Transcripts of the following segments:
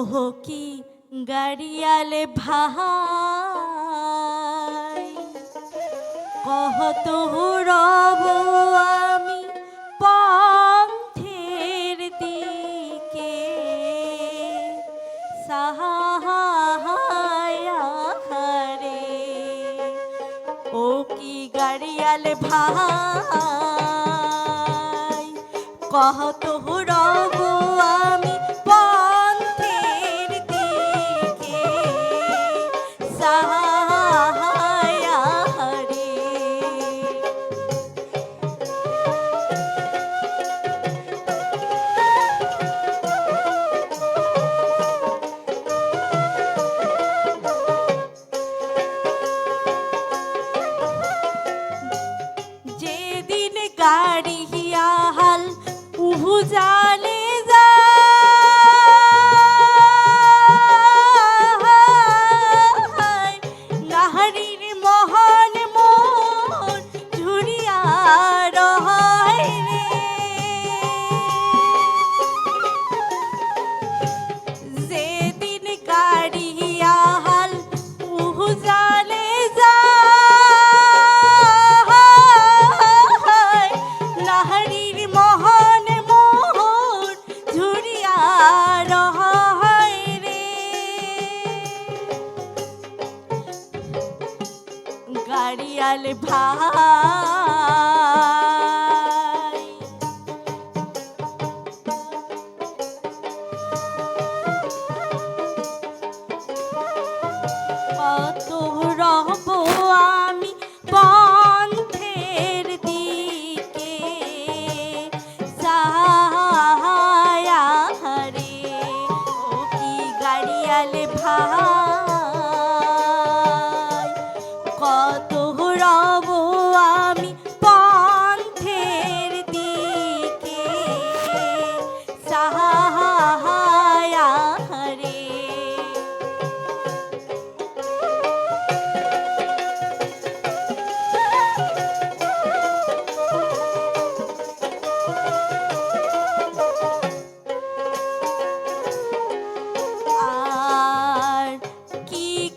ওহ কি গাড়িয়ালে ভাই কহ রব আমি পঙ্খের দিকে সাহারে ও কি গাড়িয়ালে ভাই কহ রব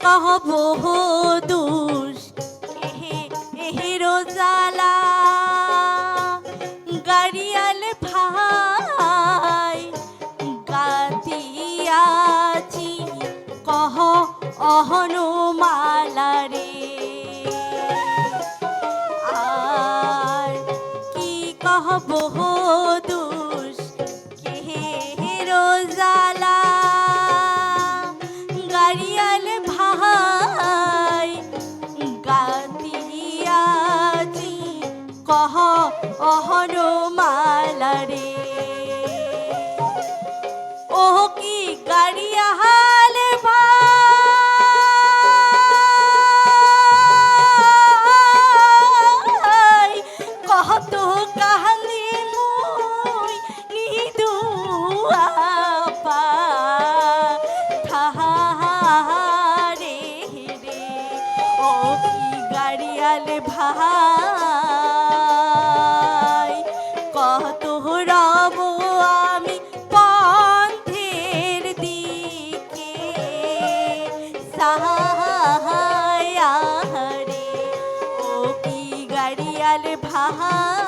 কহব দুষ। এহে রোজালা গাড়িয়াল ভাই গাতিয়াছি কহ অহনুমালা রে। আর কি কহব কাল ভাহা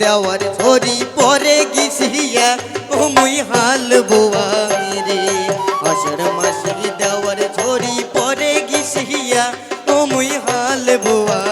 দেওয়ার ধরি পরে গিসিয়া, ও মুই হাল বোয়া মেরে। আষাঢ় মাসে দেওয়ার ধরি পরে গিসিয়া, ও মুই হাল বোয়া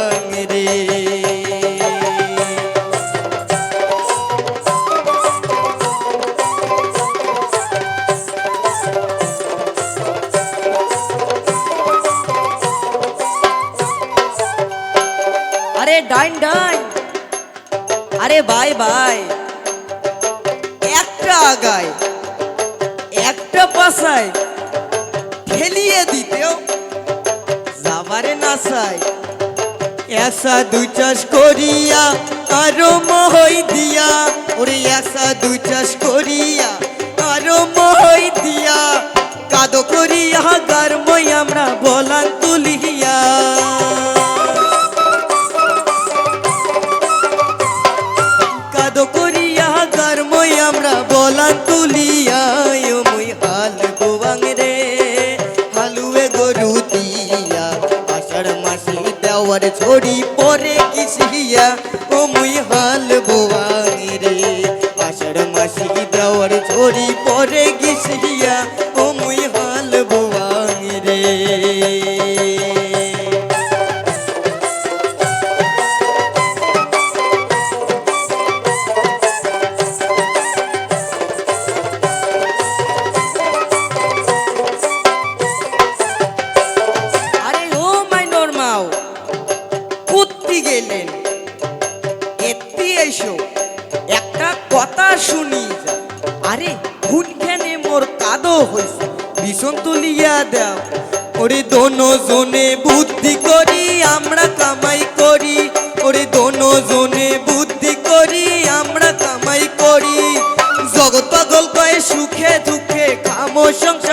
করি করিয়া গর্মই আমরা বলান্ত প্রশংসা